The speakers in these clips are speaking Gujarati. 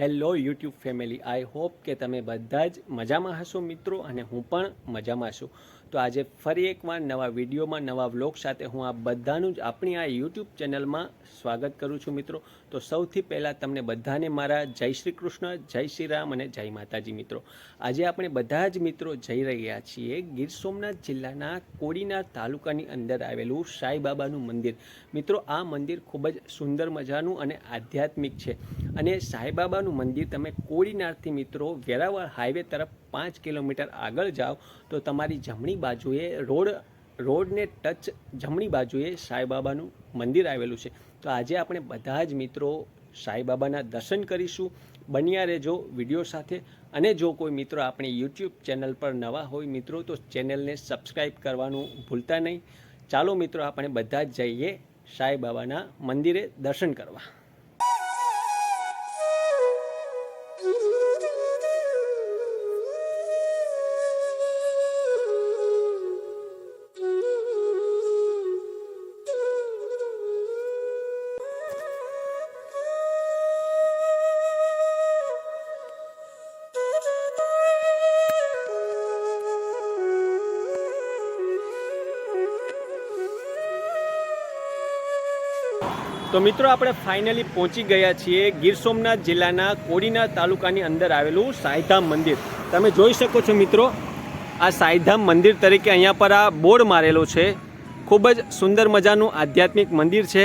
Hello YouTube family. I hope કે તમે બધા જ મજામાં હશો મિત્રો અને હું પણ મજામાં છું. તો આજે ફરી એકવાર નવા વિડીયોમાં, નવા વ્લોગ સાથે હું આ બધાનું જ આપણી આ યુટ્યુબ ચેનલમાં સ્વાગત કરું છું મિત્રો. તો સૌથી પહેલાં તમને બધાને મારા જય શ્રી કૃષ્ણ, જય શ્રી રામ અને જય માતાજી મિત્રો. આજે આપણે બધા જ મિત્રો જઈ રહ્યા છીએ ગીર સોમનાથ જિલ્લાના કોડીના તાલુકાની અંદર આવેલું સાંઈબાબાનું મંદિર. મિત્રો, આ મંદિર ખૂબ જ સુંદર મજાનું અને આધ્યાત્મિક છે. અને સાંઈબાબાનું મંદિર તમે કોડીનારથી મિત્રો વેરાવળ હાઈવે તરફ પાંચ કિલોમીટર આગળ જાઓ તો તમારી જમણી બાજુએ રોડ, રોડને ટચ જમણી બાજુએ સાંઈબાબાનું મંદિર આવેલું છે. તો આજે આપણે બધા જ મિત્રો સાંઈબાબાના દર્શન કરીશું. બન્યા રહેજો વીડિયો સાથે. અને જો કોઈ મિત્રો આપણી યુટ્યુબ ચેનલ પર નવા હોય મિત્રો, તો ચેનલને સબસ્ક્રાઈબ કરવાનું ભૂલતા નહીં. ચાલો મિત્રો, આપણે બધા જ જઈએ સાંઈબાબાના મંદિરે દર્શન કરવા. તો મિત્રો, આપણે ફાઇનલી પહોંચી ગયા છીએ ગીર સોમનાથ જિલ્લાના કોડીનાર તાલુકાની અંદર આવેલું સાંઈધામ મંદિર. તમે જોઈ શકો છો મિત્રો, આ સાંઈધામ મંદિર તરીકે અહીંયા પર આ બોર્ડ મારેલો છે. ખૂબ જ સુંદર મજાનું આધ્યાત્મિક મંદિર છે.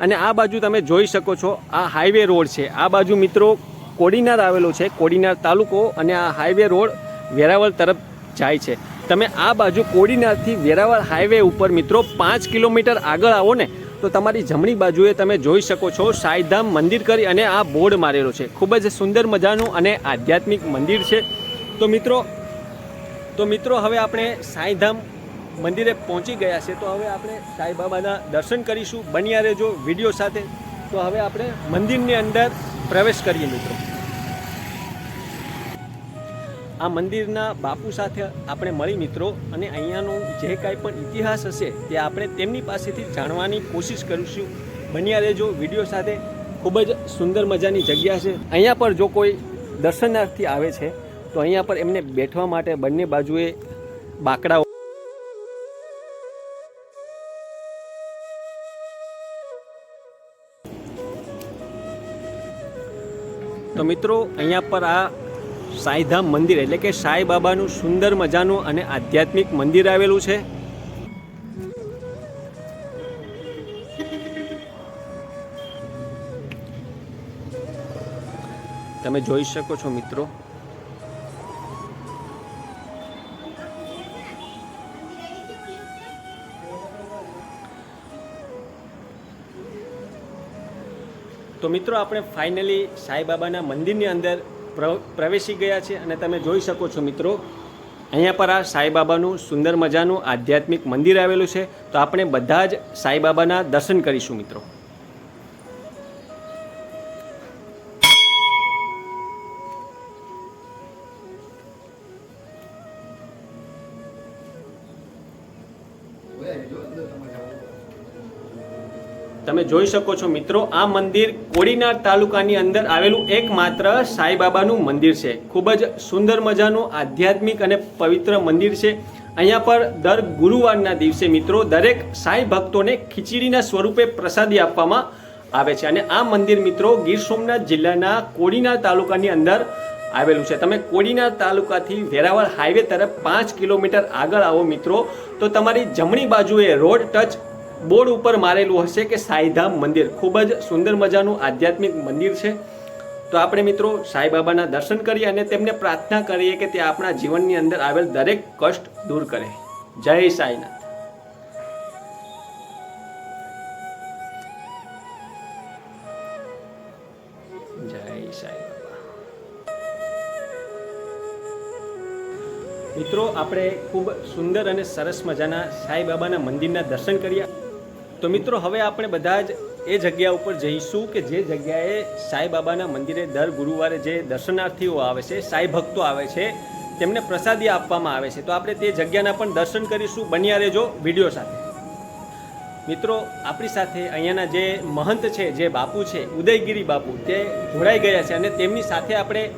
અને આ બાજુ તમે જોઈ શકો છો, આ હાઈવે રોડ છે. આ બાજુ મિત્રો, કોડીનાર આવેલો છે, કોડીનાર તાલુકો અને આ હાઈવે રોડ વેરાવળ તરફ જાય છે. તમે આ બાજુ કોડીનારથી વેરાવળ હાઈવે ઉપર મિત્રો, પાંચ કિલોમીટર આગળ આવો ને તો તમારી જમણી બાજુએ તમે જોઈ શકો છો સાંઈધામ મંદિર કરી અને આ બોર્ડ મારેલો છે. ખૂબ જ સુંદર મજાનું અને આધ્યાત્મિક મંદિર છે. તો મિત્રો તો મિત્રો હવે આપણે સાંઈધામ મંદિરે પહોંચી ગયા છે. તો હવે આપણે સાંઈબાબાના દર્શન કરીશું. બન્યા રહેજો વીડિયો સાથે. તો હવે આપણે મંદિરની અંદર પ્રવેશ કરીએ મિત્રો. આ મંદિરના બાપુ સાથે આપણે મળી મિત્રો અને અહીંયાનું જે કાંઈ પણ ઇતિહાસ હશે તે આપણે તેમની પાસેથી જાણવાની કોશિશ કરીશું. બન્યા રહેજો, વીડિયો સાથે ખૂબ જ સુંદર મજાની જગ્યા છે. અહીંયા પર જો કોઈ દર્શનાર્થી આવે છે, તો અહીંયા પર એમને બેઠવા માટે બંને બાજુએ બાકડાઓ તો મિત્રો, અહીંયા પર આ સાંઈધામ મંદિર એટલે કે સાંઈ બાબાનું સુંદર મજાનું અને આધ્યાત્મિક મંદિર આવેલું છે. તમે જોઈ શકો છો મિત્રો. તો મિત્રો, આપણે ફાઇનલી સાંઈબાબાના મંદિરની અંદર પ્રવેશી ગયા છે અને તમે જોઈ શકો છો મિત્રો, અહીંયા પર આ સાંઈબાબાનું સુંદર મજાનું આધ્યાત્મિક મંદિર આવેલું છે. તો આપણે બધા જ સાંઈબાબાના દર્શન કરીશું મિત્રો. તમે જોઈ શકો છો મિત્રો, આ મંદિર કોડીનાર તાલુકાની અંદર આવેલું એકમાત્ર સાંઈબાબાનું મંદિર છે. ખૂબ જ સુંદર મજાનું આધ્યાત્મિક અને પવિત્ર મંદિર છે. અહીંયા પર દર ગુરુવારના દિવસે મિત્રો, દરેક સાંઈ ભક્તોને ખીચડીના સ્વરૂપે પ્રસાદી આપવામાં આવે છે. અને આ મંદિર મિત્રો, ગીર સોમનાથ જિલ્લાના કોડીનાર તાલુકાની અંદર આવેલું છે. તમે કોડીનાર તાલુકાથી વેરાવળ હાઈવે તરફ પાંચ કિલોમીટર આગળ આવો મિત્રો, તો તમારી જમણી બાજુએ રોડ ટચ બોર્ડ ઉપર મારેલું હશે કે સાંઈધામ મંદિર. ખૂબ જ સુંદર મજાનું આધ્યાત્મિક મંદિર છે. તો આપણે મિત્રો સાંઈબાબાના દર્શન કરીએ અને તેમને પ્રાર્થના કરીએ કે તે આપણા જીવનની અંદર આવેલ દરેક કષ્ટ દૂર કરે. જય સાંઈનાથ. જય સાંઈ મિત્રો, આપણે ખૂબ સુંદર અને સરસ મજાના સાંઈબાબાના મંદિરના દર્શન કર્યા. તો મિત્રો, હવે આપણે બધા જ એ જગ્યા ઉપર જઈશું કે જે જગ્યાએ સાંઈબાબાના મંદિરે દર ગુરુવારે જે દર્શનાર્થીઓ આવે છે, સાંઈ ભક્તો આવે છે, તેમને પ્રસાદી આપવામાં આવે છે. તો આપણે તે જગ્યાના પણ દર્શન કરીશું. બન્યા રહેજો વીડિયો સાથે. મિત્રો, આપણી સાથે અહીંયાના જે મહંત છે, જે બાપુ છે, ઉદયગીરી બાપુ, તે જોડાઈ ગયા છે અને તેમની સાથે આપણે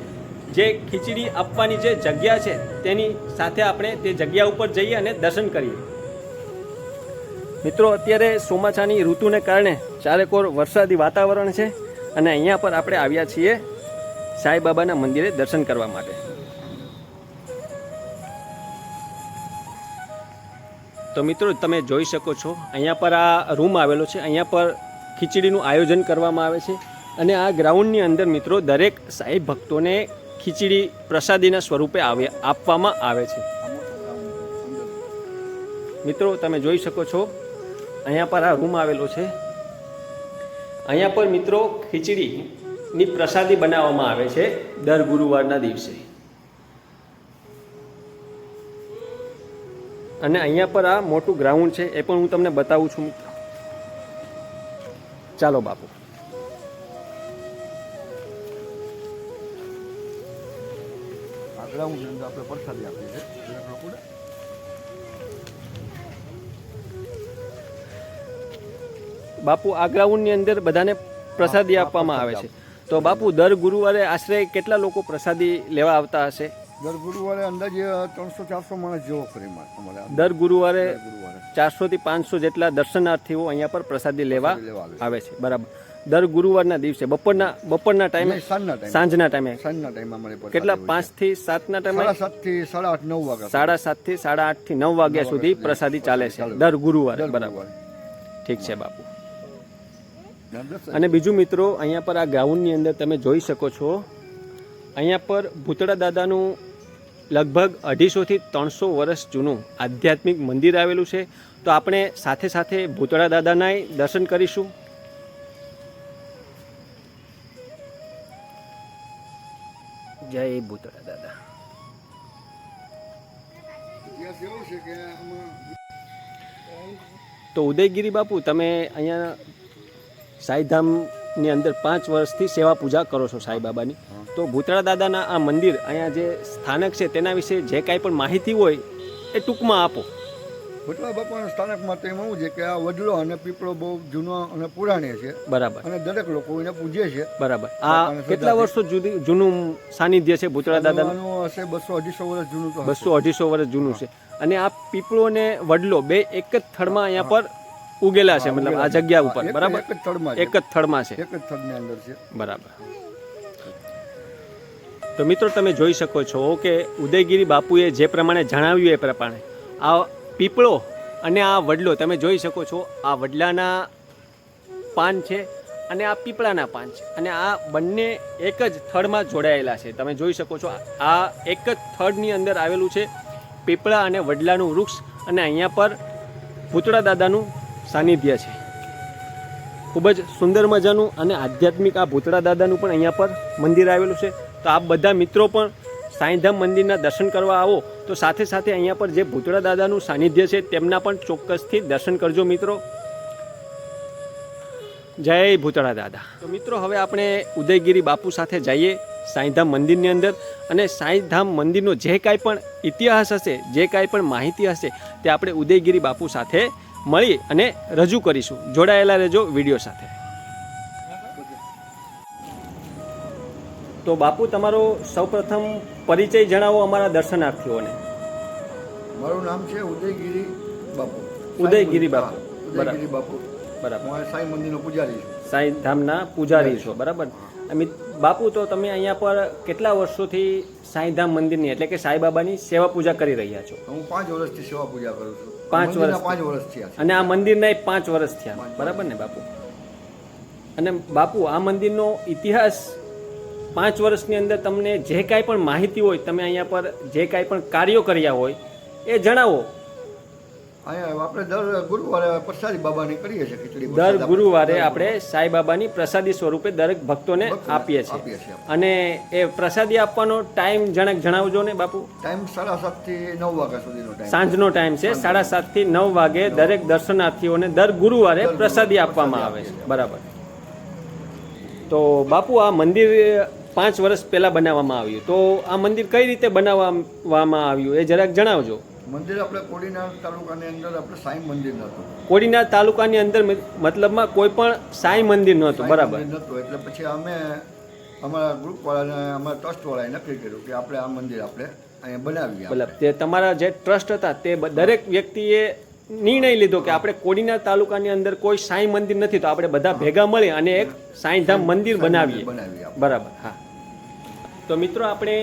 જે ખીચડી આપવાની જે જગ્યા છે, તેની સાથે આપણે તે જગ્યા ઉપર જઈએ અને દર્શન કરીએ. મિત્રો, અત્યારે ચોમાસાની ઋતુને કારણે ચારેકોર વરસાદી વાતાવરણ છે અને અહીંયા પર આપણે આવ્યા છીએ સાંઈબાબાના મંદિરે દર્શન કરવા માટે. તો મિત્રો, તમે જોઈ શકો છો, અહીંયા પર આ રૂમ આવેલો છે. અહીંયા પર ખીચડીનું આયોજન કરવામાં આવે છે અને આ ગ્રાઉન્ડની અંદર મિત્રો, દરેક સાંઈ ભક્તોને ખીચડી પ્રસાદીના સ્વરૂપે આવે, આપવામાં આવે છે. મિત્રો, તમે જોઈ શકો છો અહીંયા પર આ રૂમ આવેલો છે. અહીંયા પર મિત્રો ખીચડીની પ્રસાદી બનાવવામાં આવે છે દર ગુરુવારના દિવસે. અને અહીંયા પર આ મોટું ગ્રાઉન્ડ છે, એ પણ હું તમને બતાવું છું મિત્રો. ચાલો બાપુ. આપણે પ્રસાદી આપીએ છીએ. બાપુ આ ગ્રાઉન્ડની અંદર બધાને પ્રસાદી આપવામાં આવે છે. તો બાપુ દર ગુરુવારે આશરે કેટલા લોકો પ્રસાદી લેવા આવતા હશે? દર ગુરુવારે અંદાજે ત્રણસો ચારસો માણસ જેવો ખરી દર ગુરુવારે ચારસો થી પાંચસો જેટલા દર્શનાર્થીઓ અહીંયા પર પ્રસાદી લેવા આવે છે. બરાબર. દર ગુરુવારના દિવસે બપોરના બપોરના ટાઈમે? સાંજના ટાઈમે. સાંજના ટાઈમે. અમારે કેટલા? પાંચ. થી સાતના ટાઈમે? સાતથી સાડા આઠ નવ વાગ્યા સાડા સાતથી સાડા આઠથી નવ વાગ્યા સુધી પ્રસાદી ચાલે છે. દર ગુરુવારે. બરાબર. ઠીક છે બાપુ. અને બીજું મિત્રો, અહીંયા પર આ ગ્રાઉન્ડની અંદર તમે જોઈ શકો છો, અહીંયા પર ભૂતળા દાદાનું લગભગ અઢીસોથી ત્રણસો વર્ષ જૂનું આધ્યાત્મિક મંદિર આવેલું છે. તો આપણે સાથે સાથે ભૂતળા દાદાનાય દર્શન કરીશું. જય ભૂતળા દાદા. તો ઉદયગીરી બાપુ, તમે અહીંયા સાઈધામની અંદર પાંચ વર્ષથી સેવા પૂજા કરો છો સાઈબાબાની. તો ભૂતળા દાદાના આ મંદિર અહીંયા જે સ્થાનક છે તેના વિશે જે કાંઈ પણ માહિતી હોય એ ટૂંકમાં આપો. ભૂતળા બાપાના સ્થાનકમાં તો એમાં એવું છે કે આ વડલો અને પીપળો બહુ જૂનો અને પુરાણી છે. બરાબર. અને દરેક લોકો એને પૂજે છે. બરાબર. આ કેટલા વર્ષો જુદી જૂનું સાનિધ્ય છે ભૂતળા દાદાનું? હશે બસો અઢીસો વર્ષ જૂનું બસો અઢીસો વર્ષ જૂનું છે. અને આ પીપળો અને વડલો બે એક જ થળમાં અહીંયા પર ઉગેલા છે મતલબ આ જગ્યા ઉપર બરાબર? એક જ થડમાં એક જ થડમાં છે. એક જ થડની અંદર છે. બરાબર. તો મિત્રો તમે જોઈ શકો છો કે ઉદયગીરી બાપુએ જે પ્રમાણે જણાવ્યું એ પ્રમાણે આ પીપળો અને આ વડલો તમે જોઈ શકો છો આ વડલાના પાન છે અને આ પીપળાના પાન છે. અને આ બંને એક જ થડમાં જોડાયેલા છે. તમે જોઈ શકો છો આ એક જ થડની અંદર આવેલું છે પીપળા અને વડલાનું વૃક્ષ અને અહીંયા પર ભૂતળા દાદાનું સાનિધ્ય છે. ખૂબ જ સુંદર મજાનું અને આધ્યાત્મિક આ ભૂતળા દાદાનું પણ અહીંયા પર મંદિર આવેલું છે. તો આપ બધા મિત્રો પણ સાંઈધામ મંદિરના દર્શન કરવા આવો. તો સાથે સાથે અહીંયા પર જે ભૂતળા દાદાનું સાનિધ્ય છે તેમના પણ ચોક્કસથી દર્શન કરજો મિત્રો. જય ભૂતળા દાદા. તો મિત્રો હવે આપણે ઉદયગીરી બાપુ સાથે જઈએ સાંઈધામ મંદિરની અંદર. અને સાંઈધામ મંદિરનો જે કાંઈ પણ ઇતિહાસ હશે, જે કાંઈ પણ માહિતી હશે તે આપણે ઉદયગીરી બાપુ સાથે મળી અને રજૂ કરીશું. જોડાયેલા રહેજો વીડિયો સાથે. તો બાપુ તમારો સૌપ્રથમ પરિચય જણાવો અમારા દર્શનાર્થીઓને. મારું નામ છે ઉદયગીરી બાપુ. ઉદયગીરી બાપુ. ઉદયગીરી બાપુ. બરાબર. હું સાંઈ મંદિરનો પૂજારી છું. સાંઈ ધામના પૂજારી છો. બરાબર. અમિત બાપુ તો તમે અહીંયા પર કેટલા વર્ષોથી સાંઈધામ મંદિરની એટલે કે સાંઈબાબાની સેવા પૂજા કરી રહ્યા છો? હું પાંચ વર્ષથી સેવા પૂજા કરું છું. પાંચ વર્ષ પાંચ વર્ષ થયા અને આ મંદિરના પાંચ વર્ષ થયા. બરાબર ને બાપુ? અને બાપુ આ મંદિરનો ઇતિહાસ પાંચ વર્ષની અંદર તમને જે કાંઈ પણ માહિતી હોય તમે અહીંયા પર જે કાંઈ પણ કાર્યો કર્યા હોય એ જણાવો. આપણે દર ગુરુવારે પ્રસાદી બાબાની કરીએ છીએ ખીચડી દર ગુરુવારે દર આપણે સાંઈબાબાની પ્રસાદી સ્વરૂપે દરેક ભક્તોને આપીએ છીએ. છીએ. અને એ પ્રસાદી આપવાનો ટાઈમ જણક જણાવજો ને બાપુ. ટાઈમ સાડા સાતથી નવ વાગ્યા સુધીનો ટાઈમ સાંજનો ટાઈમ છે સાડા સાતથી નવ વાગે દરેક દર્શનાર્થીઓને દર ગુરુવારે પ્રસાદી આપવામાં આવે છે. બરાબર. તો બાપુ આ મંદિર પાંચ વર્ષ પહેલા બનાવવામાં આવ્યું. તો આ મંદિર કઈ રીતે બનાવવામાં આવ્યું એ જરાક જણાવજો. મંદિર આપણે કોડીનાર તાલુકાની અંદર આપણે સાંઈ મંદિર નહોતું. કોડીનાર તાલુકાની અંદર મતલબમાં કોઈ પણ સાંઈ મંદિર નહોતું બરાબર. નહોતું એટલે પછી અમે અમારા ગ્રુપવાળાને અમારા ટ્રસ્ટવાળાએ નક્કી કર્યું કે આપણે આ મંદિર આપણે અહીંયા બનાવીએ મતલબ તે તમારા જે ટ્રસ્ટ હતા તે દરેક વ્યક્તિએ નિર્ણય લીધો કે આપણે કોડીનાર તાલુકાની અંદર કોઈ સાંઈ મંદિર નથી તો આપણે બધા ભેગા મળી અને એક સાંઈધામ મંદિર બનાવીએ. બનાવીએ બરાબર હા. તો મિત્રો આપણે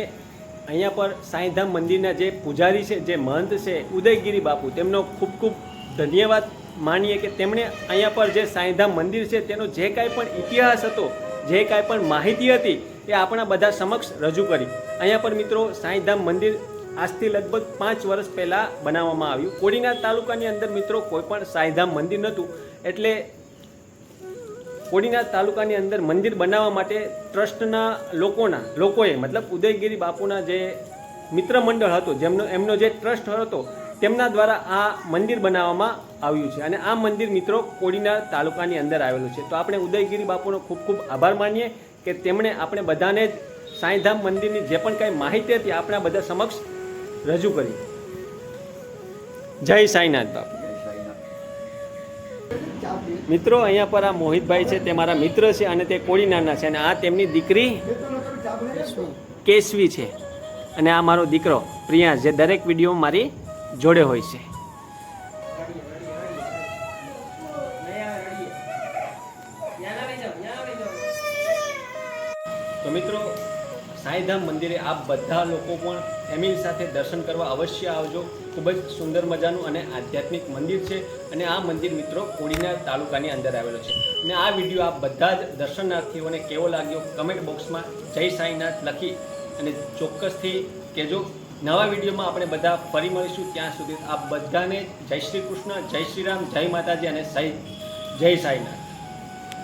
અહીંયા પર સાંઈધામ મંદિરના જે પૂજારી છે, જે મહંત છે, ઉદયગીરી બાપુ, તેમનો ખૂબ ખૂબ ધન્યવાદ માનીએ કે તેમણે અહીંયા પર જે સાંઈધામ મંદિર છે, તેનો જે કાંઈ પણ ઇતિહાસ હતો, જે કાંઈ પણ માહિતી હતી, એ આપણા બધા સમક્ષ રજૂ કરી. અહીંયા પર મિત્રો સાંઈધામ મંદિર આજથી લગભગ પાંચ વર્ષ પહેલાં બનાવવામાં આવ્યું. કોડીનાર તાલુકાની અંદર મિત્રો કોઈ પણ સાંઈધામ મંદિર નહોતું, એટલે કોડીનાર તાલુકાની અંદર મંદિર બનાવવા માટે ટ્રસ્ટના લોકોના, લોકોએ, મતલબ ઉદયગીરી બાપુના જે મિત્ર મંડળ હતો, જેમનો, એમનો જે ટ્રસ્ટ હતો, તેમના દ્વારા આ મંદિર બનાવવામાં આવ્યું છે. અને આ મંદિર મિત્રો કોડીનાર તાલુકાની અંદર આવેલું છે. તો આપણે ઉદયગીરી બાપુનો ખૂબ ખૂબ આભાર માનીએ કે તેમણે આપણે બધાને જ સાંઈધામ મંદિરની જે પણ કાંઈ માહિતી હતી, આપણા બધા સમક્ષ રજૂ કરી. જય સાંઈનાથ બાપુ. મિત્રો, અહીંયા પર આ મોહિતભાઈ છે, તે મારા મિત્ર છે અને તે કોડીનારના છે. અને આ તેમની દીકરી કેશવી છે. અને આ મારો દીકરો પ્રિયાંશ જે દરેક વીડિયો મારી જોડે હોય છે. સાંઈધામ મંદિરે આપ બધા લોકો પણ ફેમિલી સાથે દર્શન કરવા અવશ્ય આવજો. ખૂબ જ સુંદર મજાનું અને આધ્યાત્મિક મંદિર છે અને આ મંદિર મિત્રો કોડીના તાલુકાની અંદર આવેલો છે. અને આ વીડિયો આપ બધા જ દર્શનાર્થીઓને કેવો લાગ્યો કમેન્ટ બોક્સમાં જય સાંઈનાથ લખી અને ચોક્કસથી કહેજો. નવા વિડીયોમાં આપણે બધા ફરી મળીશું. ત્યાં સુધી આપ બધાને જય શ્રી કૃષ્ણ, જય શ્રી રામ, જય માતાજી અને જય જય સાંઈનાથ.